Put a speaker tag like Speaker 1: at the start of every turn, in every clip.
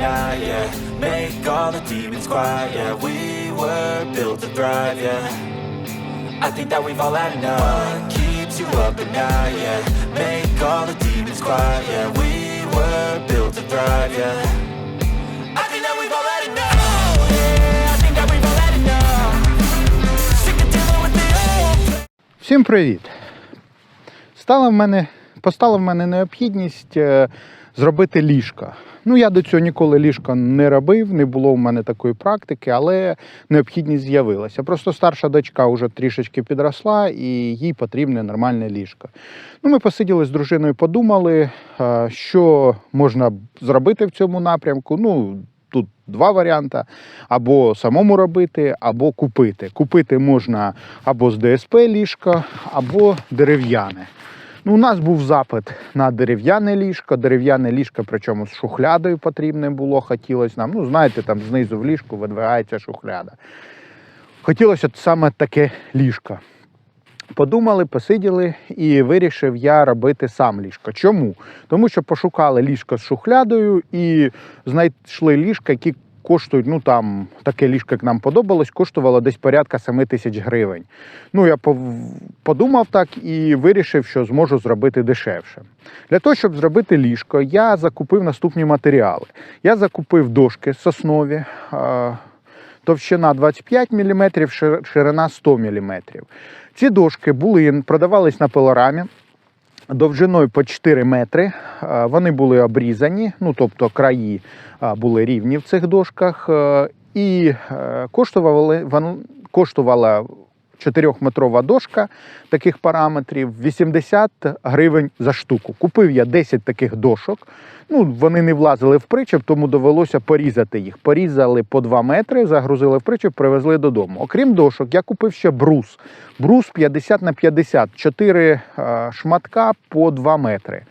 Speaker 1: night, yeah. Make all the demons quiet, yeah. We were built to thrive, yeah. I think that we've all had enough. What keeps you up at night, yeah. Make all the demons quiet, yeah. We were built to thrive, yeah.
Speaker 2: Всім привіт! Стала в мене, постала в мене необхідність е, зробити ліжко. Ну, я до цього ніколи ліжко не робив, не було в мене такої практики, але необхідність з'явилася. Просто старша дочка вже трішечки підросла і їй потрібне нормальне ліжко. Ну, ми посиділи з дружиною, подумали, що можна зробити в цьому напрямку. Ну, Тут два варіанти: або самому робити, або купити. Купити можна або з ДСП ліжко, або дерев'яне. Ну, у нас був запит на дерев'яне ліжко. Дерев'яне ліжко, причому з шухлядою потрібне було, хотілося нам. Ну, знаєте, там знизу в ліжку видвигається шухляда. Хотілося саме таке ліжко. Подумали, посиділи і вирішив я робити сам ліжко. Чому? Тому що пошукали ліжко з шухлядою і знайшли ліжка, які коштують, ну там таке ліжко, як нам подобалось, коштувало десь порядка 7 тисяч гривень. Ну, я подумав так і вирішив, що зможу зробити дешевше. Для того, щоб зробити ліжко, я закупив наступні матеріали. Я закупив дошки соснові. Товщина 25 мм, ширина 100 мм. Ці дошки були, продавались на пилорамі довжиною по 4 метри. Е, Вони були обрізані, ну тобто краї е, були рівні в цих дошках. е, І коштували, коштувала 4-метрова дошка таких параметрів 80 гривень за штуку. Купив я 10 таких дошок. Ну, вони не влазили в причеп, тому довелося порізати їх. Порізали по 2 метри, загрузили в причеп, привезли додому. Окрім дошок, я купив ще брус. Брус 50 на 50, 4 е, шматка по 2 метри.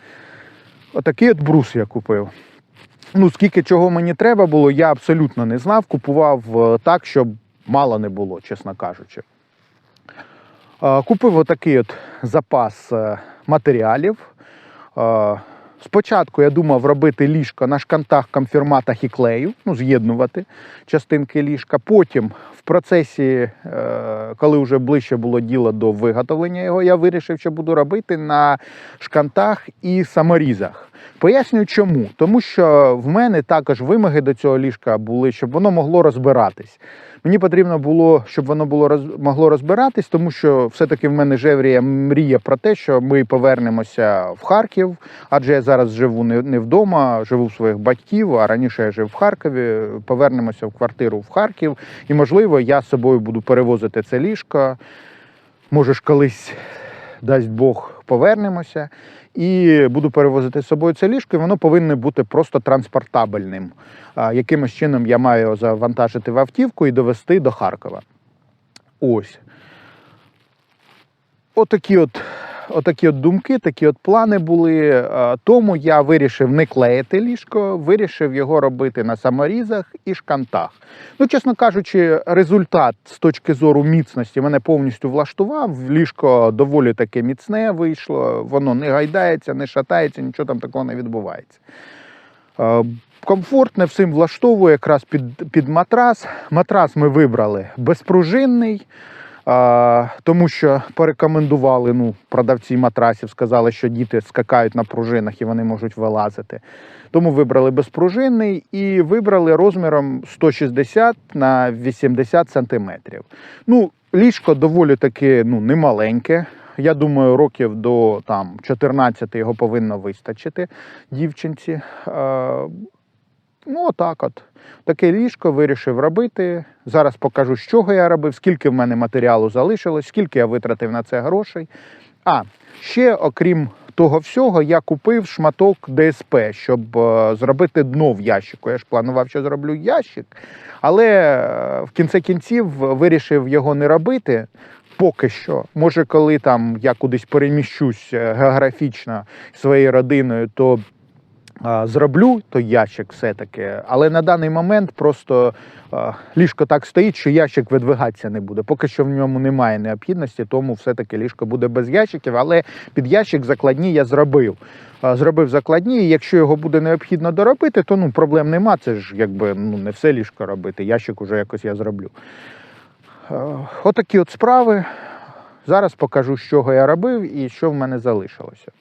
Speaker 2: Отакий от брус я купив. Ну, скільки чого мені треба було, я абсолютно не знав. Купував е, так, щоб мало не було, чесно кажучи. Купив отакий от запас е, матеріалів. Спочатку я думав робити ліжко на шкантах, конфірматах і клею, ну, з'єднувати частинки ліжка. Потім, в процесі, е, коли вже ближче було діло до виготовлення його, я вирішив, що буду робити на шкантах і саморізах. Пояснюю чому. Тому що в мене також вимоги до цього ліжка були, щоб воно могло розбиратись. Мені потрібно було, щоб воно було роз, могло розбиратись, тому що все-таки в мене Жеврія мріє про те, що ми повернемося в Харків, адже я зараз живу не, не вдома, живу в своїх батьків, а раніше я жив в Харкові. Повернемося в квартиру в Харків, і можливо, я з собою буду перевозити це ліжко. Може ж колись дасть Бог повернемося. І буду перевозити з собою це ліжко, і воно повинно бути просто транспортабельним. Якимось чином я маю завантажити в автівку і довести до Харкова. Ось. Отакі от, отакі от думки, такі от плани були. Тому я вирішив не клеїти ліжко, вирішив його робити на саморізах і шкантах. Ну, чесно кажучи, результат з точки зору міцності мене повністю влаштував. Ліжко доволі таке міцне вийшло, воно не гайдається, не шатається, нічого там такого не відбувається. Е, Комфортне всім влаштовує якраз під, під матрас. Матрас ми вибрали безпружинний, е, тому що порекомендували ну, продавці матрасів, сказали, що діти скакають на пружинах і вони можуть вилазити. Тому вибрали безпружинний і вибрали розміром 160 на 80 сантиметрів. Ну, ліжко доволі таки ну, немаленьке. Я думаю, років до там, 14 його повинно вистачити дівчинці. Ну, отак от. Таке ліжко вирішив робити. Зараз покажу, з чого я робив, скільки в мене матеріалу залишилось, скільки я витратив на це грошей. А, ще окрім того всього, я купив шматок ДСП, щоб е, зробити дно в ящику. Я ж планував, що зроблю ящик, але е, в кінці кінців вирішив його не робити. Поки що, може, коли там я кудись переміщусь е, географічно своєю родиною, то зроблю той ящик все-таки, але на даний момент просто ліжко так стоїть, що ящик видвигатися не буде. Поки що в ньому немає необхідності, тому все-таки ліжко буде без ящиків, але під ящик закладні я зробив. Зробив закладні, і якщо його буде необхідно доробити, то ну, проблем нема. Це ж якби ну, не все ліжко робити. Ящик уже якось я зроблю. Отакі от справи. Зараз покажу, з чого я робив і що в мене залишилося.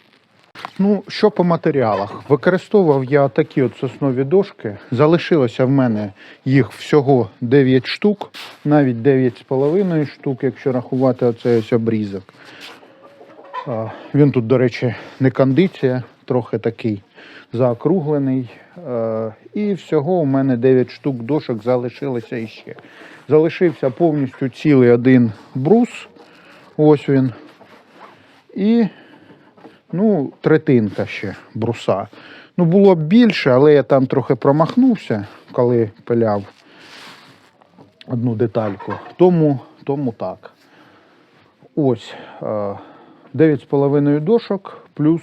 Speaker 2: Ну, що по матеріалах? Використовував я такі от соснові дошки. Залишилося в мене їх всього 9 штук, навіть 9,5 штук, якщо рахувати оцей ось обрізок. Він тут, до речі, не кондиція, трохи такий заокруглений. І всього у мене 9 штук дошок залишилося іще. Залишився повністю цілий один брус. Ось він. І ну, третинка ще бруса. Ну, було б більше, але я там трохи промахнувся, коли пиляв одну детальку. Тому, тому так. Ось е, 9,5 дошок плюс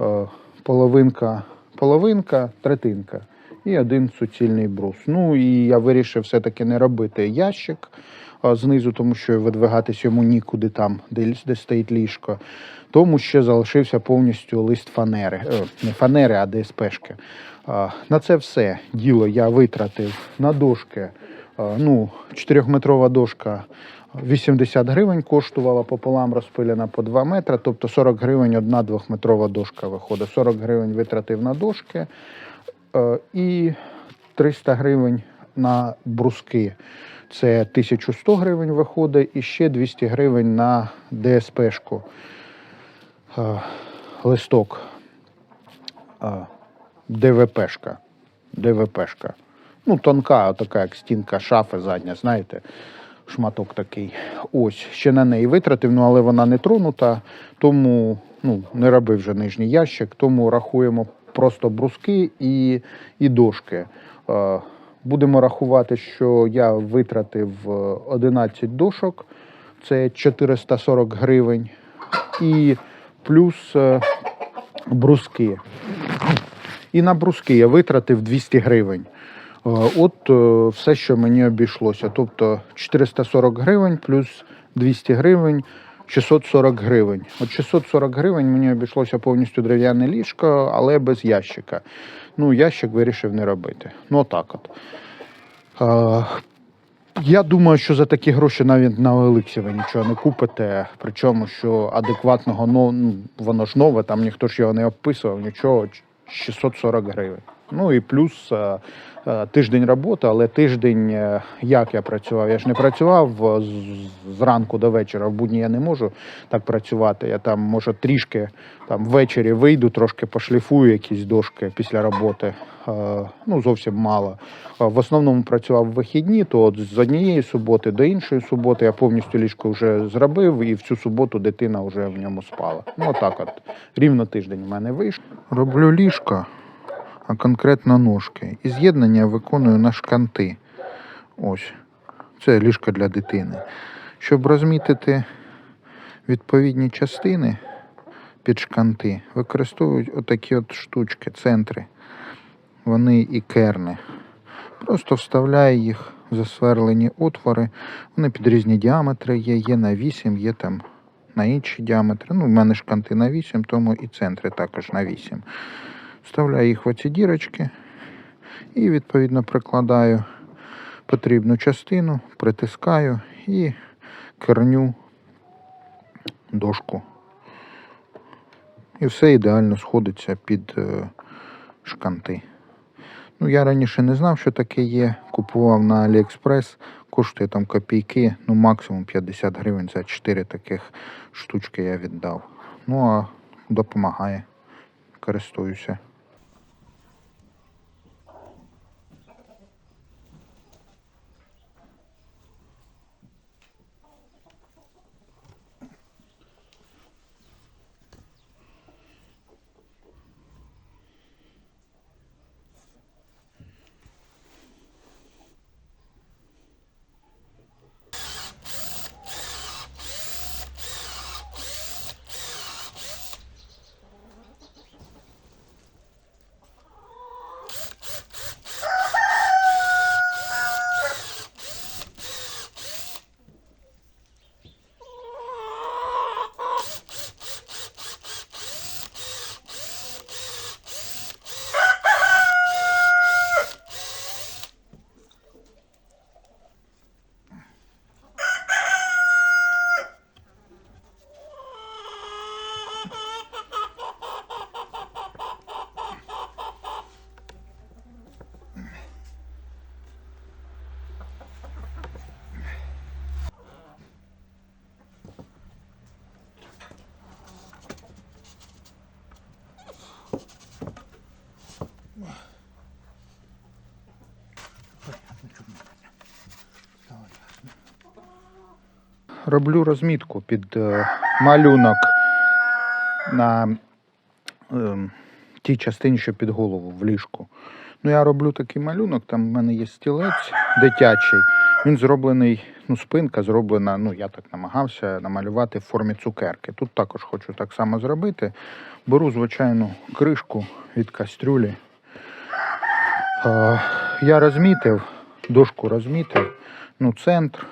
Speaker 2: е, половинка, половинка, третинка і один суцільний брус. Ну і я вирішив все-таки не робити ящик знизу, тому що видвигатись йому нікуди там, де, де стоїть ліжко. Тому ще залишився повністю лист фанери. Е, не фанери, а ДСПшки. На це все діло я витратив на дошки. Ну, 4-метрова дошка 80 гривень коштувала пополам розпилена по 2 метри, тобто 40 гривень одна двохметрова дошка виходить. 40 гривень витратив на дошки і 300 гривень на бруски. Це 1100 гривень виходить, і ще 200 гривень на ДСПшку. Е, Листок. Е, ДВПшка. ДВПшка. Ну, тонка, така як стінка шафи задня, знаєте, шматок такий. Ось, ще на неї витратив, ну але вона не тронута, тому ну, не робив вже нижній ящик, тому рахуємо просто бруски і, і дошки. Е, Будемо рахувати, що я витратив е, 11 дошок, це 440 гривень, і плюс е, бруски. І на бруски я витратив 200 гривень. Е, От е, все, що мені обійшлося. Тобто 440 гривень плюс 200 гривень, 640 гривень. От 640 гривень мені обійшлося повністю дерев'яне ліжко, але без ящика. Ну, ящик вирішив не робити. Ну, отак от. Е, Я думаю, що за такі гроші навіть на Олексі ви нічого не купите. Причому, що адекватного, ну, воно ж нове, там ніхто ж його не описував, нічого, 640 гривень. Ну і плюс е, е, тиждень роботи, але тиждень, е, як я працював? Я ж не працював зранку до вечора. В будні я не можу так працювати. Я там, може, трішки там ввечері вийду, трошки пошліфую якісь дошки після роботи. Ну, зовсім мало. В основному працював в вихідні, то от з однієї суботи до іншої суботи я повністю ліжко вже зробив, і в цю суботу дитина вже в ньому спала. Ну, отак от. Рівно тиждень в мене вийшло. Роблю ліжко, а конкретно ножки. І з'єднання виконую на шканти. Ось. Це ліжко для дитини. Щоб розмітити відповідні частини під шканти, використовують отакі от штучки, центри. Вони і керни. Просто вставляю їх в засверлені отвори. Вони під різні діаметри є, є на 8, є там на інші діаметри. Ну, в мене шканти на 8, тому і центри також на 8. Вставляю їх в оці дірочки і відповідно прикладаю потрібну частину, притискаю і керню дошку. І все ідеально сходиться під е, шканти. Ну, я раніше не знав, що таке є. Купував на AliExpress, коштує там копійки, ну максимум 50 гривень за 4 таких штучки я віддав. Ну а допомагає. Користуюся. Роблю розмітку під е, малюнок на е, тій частині, що під голову в ліжку. Ну, я роблю такий малюнок, там в мене є стілець дитячий. Він зроблений, ну, спинка зроблена, ну, я так намагався намалювати в формі цукерки. Тут також хочу так само зробити. Беру звичайну кришку від кастрюлі. Е, я розмітив, дошку розмітив, ну, центр,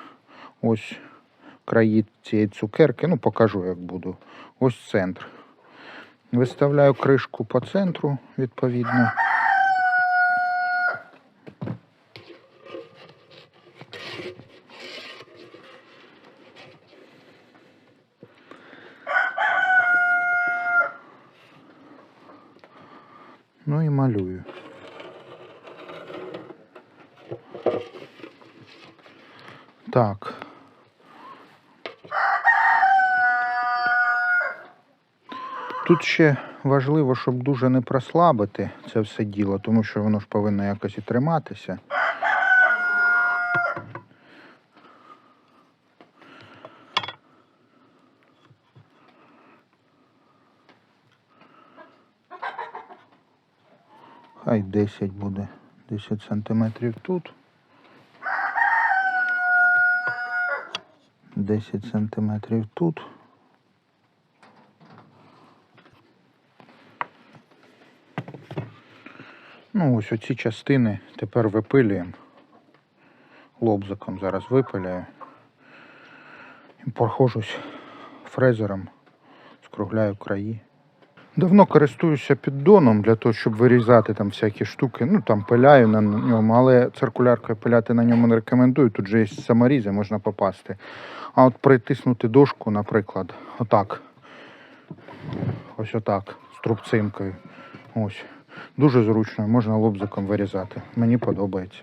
Speaker 2: ось краї цієї цукерки, ну, покажу, як буду. Ось центр. Виставляю кришку по центру, відповідно. Ну і малюю. Так. Тут ще важливо, щоб дуже не прослабити це все діло, тому що воно ж повинно якось і триматися. Хай 10 буде. 10 сантиметрів тут. 10 сантиметрів тут. Ну, ось оці частини тепер випилюємо. Лобзиком зараз випиляю. І прохожусь фрезером, скругляю краї. Давно користуюся піддоном для того, щоб вирізати там всякі штуки. Ну там пиляю на ньому, але циркуляркою пиляти на ньому не рекомендую. Тут же є саморізи, можна попасти. А от притиснути дошку, наприклад, отак. Ось отак, з трубцинкою. Ось. Дуже зручно, можна лобзиком вирізати. Мені подобається.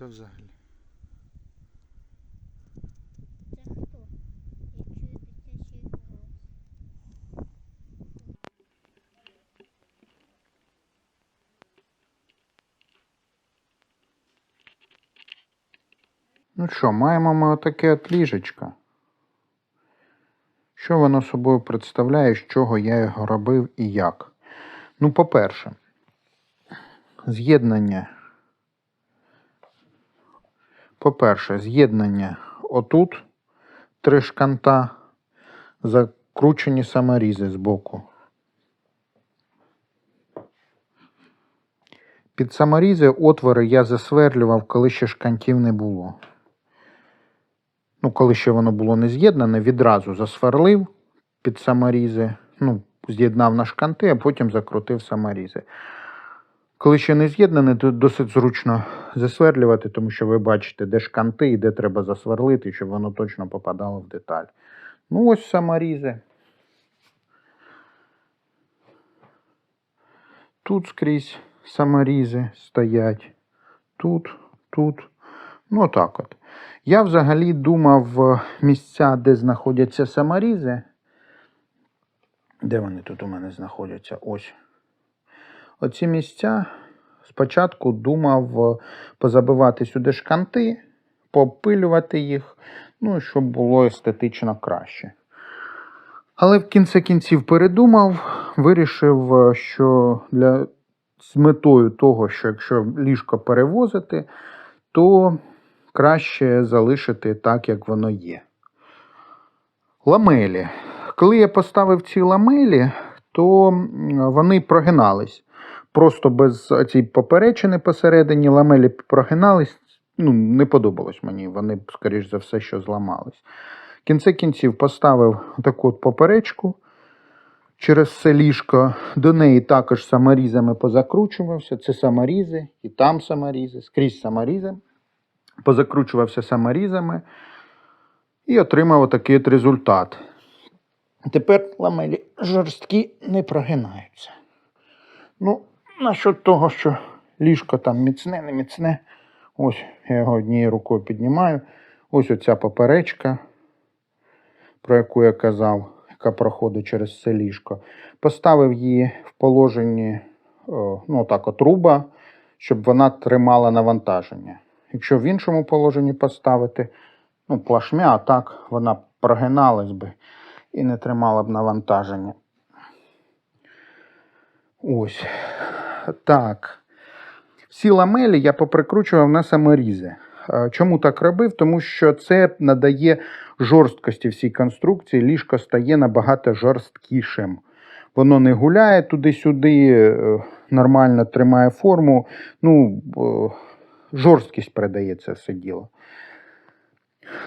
Speaker 2: Та взагалі.
Speaker 3: Це хто? Я чую дитячий голос.
Speaker 2: Ну що, маємо ми отаке от ліжечко. Що воно собою представляє, з чого я його робив і як? Ну, по-перше, з'єднання. По-перше, з'єднання отут три шканта, закручені саморізи з боку. Під саморізи отвори я засверлював, коли ще шкантів не було. Ну, коли ще воно було не з'єднане, відразу засверлив під саморізи, ну, з'єднав на шканти, а потім закрутив саморізи. Коли ще не з'єднане, то досить зручно засверлювати, тому що ви бачите, де шканти і де треба засверлити, щоб воно точно попадало в деталь. Ну, ось саморізи. Тут скрізь саморізи стоять. Тут, тут. Ну, так от. Я взагалі думав е, місця, де знаходяться саморізи. Де вони тут у мене знаходяться? Ось. Оці місця спочатку думав е, позабивати сюди шканти, попилювати їх, ну, щоб було естетично краще. Але в кінці кінців передумав, вирішив, е, що для з метою того, що якщо ліжко перевозити, то краще залишити так, як воно є. Ламелі. Коли я поставив ці ламелі, то вони прогинались. Просто без цієї поперечини посередині ламелі прогинались. Ну, не подобалось мені. Вони, скоріш за все, що зламались. В кінці кінців поставив таку от поперечку через все ліжко. До неї також саморізами позакручувався. Це саморізи, і там саморізи, скрізь саморізи. Позакручувався саморізами і отримав отакий от результат. Тепер ламелі жорсткі не прогинаються. Ну, насчет того, що ліжко там міцне, не міцне. Ось я його однією рукою піднімаю. Ось оця поперечка, про яку я казав, яка проходить через це ліжко. Поставив її в положенні, ну так, от руба, щоб вона тримала навантаження. Якщо в іншому положенні поставити, ну, плашмя, а так вона прогиналась би і не тримала б навантаження. Ось. Так. Всі ламелі я поприкручував на саморізи. Чому так робив? Тому що це надає жорсткості всій конструкції, ліжко стає набагато жорсткішим. Воно не гуляє туди-сюди, е, нормально тримає форму. Ну, е, жорсткість це все діло.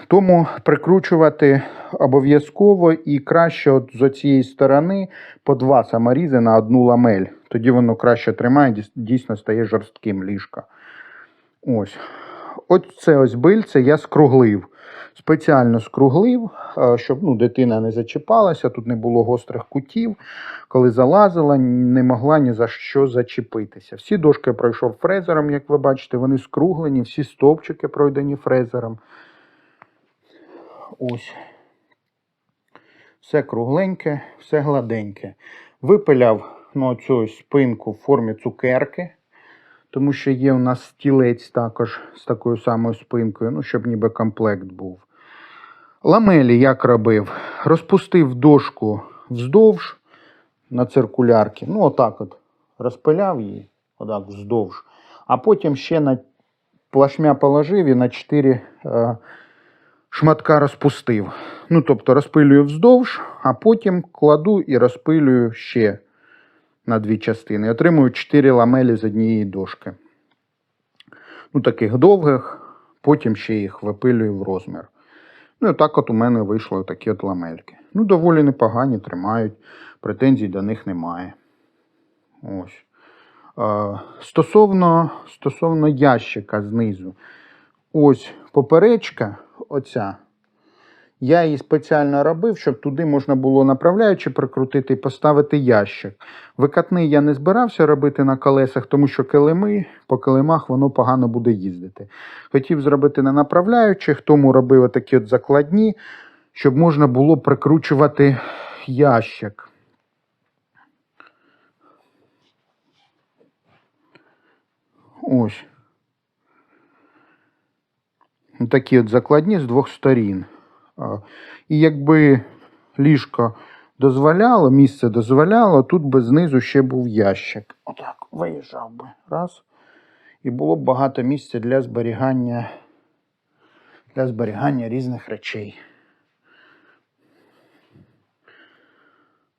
Speaker 2: Тому прикручувати обов'язково і краще от з цієї сторони по два саморізи на одну ламель. Тоді воно краще тримає, дійс- дійсно стає жорстким ліжко. Ось. От це ось бильце я скруглив. Спеціально скруглив, е, щоб ну, дитина не зачіпалася, тут не було гострих кутів. Коли залазила, не могла ні за що зачепитися. Всі дошки пройшов фрезером, як ви бачите, вони скруглені, всі стовпчики пройдені фрезером. Ось. Все кругленьке, все гладеньке. Випиляв ну, цю спинку в формі цукерки, тому що є у нас стілець також з такою самою спинкою, ну, щоб ніби комплект був. Ламелі як робив? Розпустив дошку вздовж на циркулярці. Ну, отак от розпиляв її, отак вздовж. А потім ще на плашмя положив і на 4 е, шматка розпустив. Ну, тобто розпилюю вздовж, а потім кладу і розпилюю ще на дві частини. Отримую 4 ламелі з однієї дошки. Ну, таких довгих, потім ще їх випилюю в розмір. Ну, і так от у мене вийшло такі от ламельки. Ну, доволі непогані, тримають, претензій до них немає. Ось. Стосовно, стосовно ящика знизу. Ось поперечка, оця. Я її спеціально робив, щоб туди можна було направляючи прикрутити і поставити ящик. Викатний я не збирався робити на колесах, тому що килими, по килимах воно погано буде їздити. Хотів зробити на направляючих, тому робив отакі от закладні, щоб можна було прикручувати ящик. Ось. Такі от закладні з двох сторін. І якби ліжко дозволяло, місце дозволяло, тут би знизу ще був ящик. Отак, виїжджав би. Раз. І було б багато місця для зберігання, для зберігання різних речей.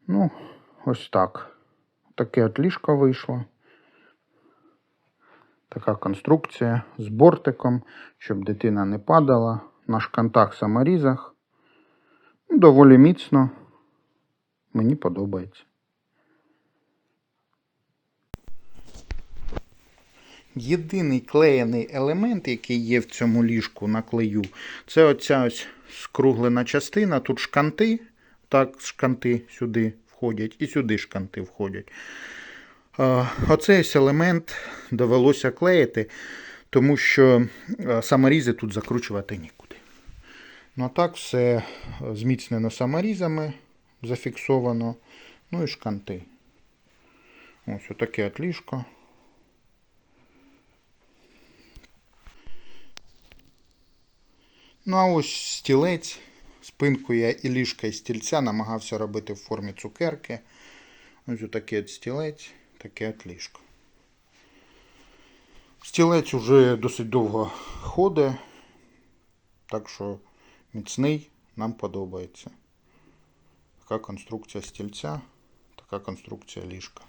Speaker 2: Ну, ось так. Таке от ліжко вийшло. Така конструкція з бортиком, щоб дитина не падала. На шкантах саморізах. Ну, Доволі міцно. Мені подобається. Єдиний клеєний елемент, який є в цьому ліжку на клею, це оця ось скруглена частина. Тут шканти, так, шканти сюди входять, і сюди шканти входять. Е, Оцей елемент довелося клеїти, тому що е, саморізи тут закручувати нікуди. Ну а так все зміцнено саморізами, зафіксовано. Ну і шканти. Ось отаке от ліжко. Ну а ось стілець. Спинку я і ліжка, і стільця намагався робити в формі цукерки. Ось отакий от стілець, таке от ліжко. Стілець уже досить довго ходить, так що міцний нам подобається. Така конструкція стільця, така конструкція ліжка.